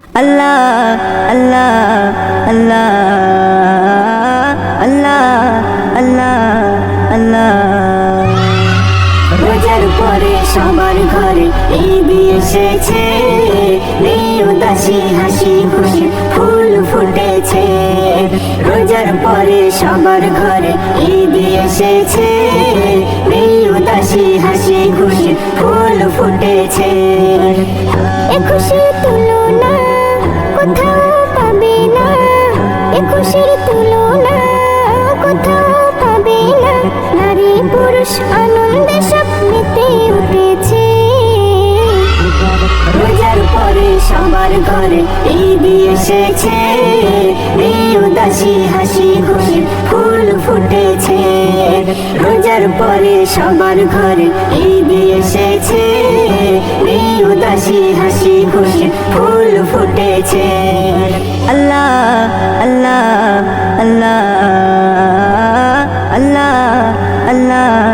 আল্লাহ আল্লাহ আল্লাহ আল্লাহ আল্লাহ আল্লাহ। রোজার পরে সবার ঘরে ঈদ এসেছে। নেই উদাসী হাসি খুশি ফুল ফুটেছে। রোজার পরে সবার ঘরে ঈদ এসেছে। নেই উদাসী হাসি খুশি ফুল ফুটেছে। এ ঘরে ঈদ এসেছে এই উদাসী হাসি খুশি ফুল ফুটেছে। রোজার পরে সবার ঘরে ঈদ এসেছে এই উদাসী হাসি খুশি ফুল ফুটেছে। আল্লাহ আল্লাহ আল্লাহ আল্লাহ আল্লাহ।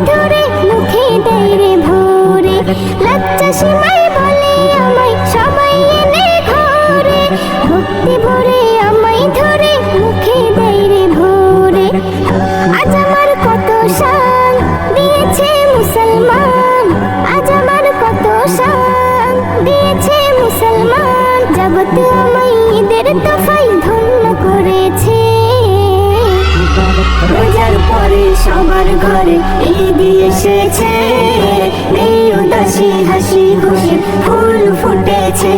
ধরে, মুখে দেয় রে ভরে। লজ্জা সীমায় বলে আমায় সবাই এনে ঘরে। ভক্তি ভরে আমায় ধরে, মুখে দেয় রে ভরে। আজ আমার কত শান দিয়েছে মুসলমান। আজ আমার কত শান দিয়েছে মুসলমান। জগতে আমায় ঈদের তোফাই ধন্য করেছে। সবার ঘরে ঈদ এসেছে। নেই উদাসী হাসি খুশি, ফুল ফুটেছে।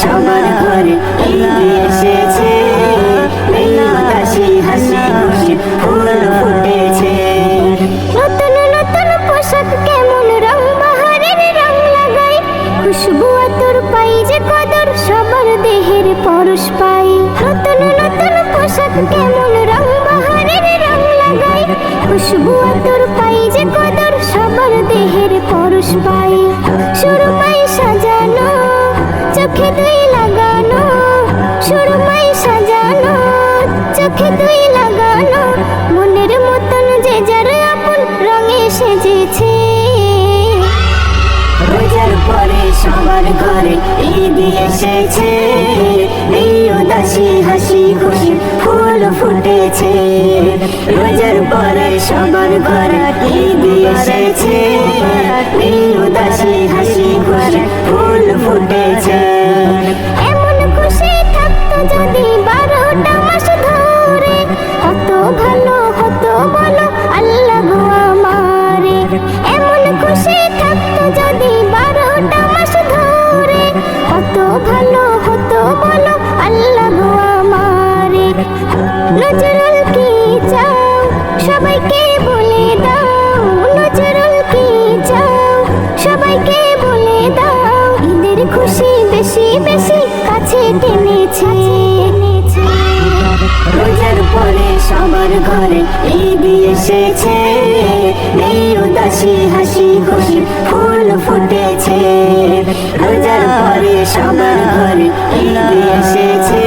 সবার ঘরে ঈদ এসেছে। নেই হাসি খুশি, ফুল ফুটেছে। নতুন নতুন পোশাক কেমন রং? বাহারের রং লাগাই। খুশবু আতর পাই যে কদর, সবার দেহের পরশ পাই। নতুন নতুন পোশাক কেমন রং? খুশবু আতর পাই যে কদর, সবার দেহের পরশ পাই। শুরু পাই সাজানো, চোখে দুই লাগানো শুরু পাই সাজানো, চোখে দুই লাগানো। মনের মতন যে যার আপন রঙে সেজেছে। রোজার পরে সবার ঘরে ঈদ এসেছে। এই উদাসী হাসি খুশি ফুল ফুটেছে। সবার ঘরে ঈদ এসেছে। এই উদাসী হাসি খুশি ফুল ফুটেছে। এমন খুশি থাকতো যদি বারোটা মাস ধরে। কত ভালো হতো বলো, আল্লাহ গো আমারে। এমন খুশি থাকতো যদি বারোটা মাস ধরে। কত ভালো হতো বলো, আল্লাহ গো আমারে। নজরুল সবাইকে বলে দাও নজরুল কি চাও সবাইকে বলে দাও, ঈদের খুশি বেশি বেশি কাছে টেনেছে। রোজার পরে সবার ঘরে ঈদ এসেছে। এই উদাসী হাসি খুশি ফুল ফুটেছে। রোজার পরে সবার ঘরে ঈদ এসেছে।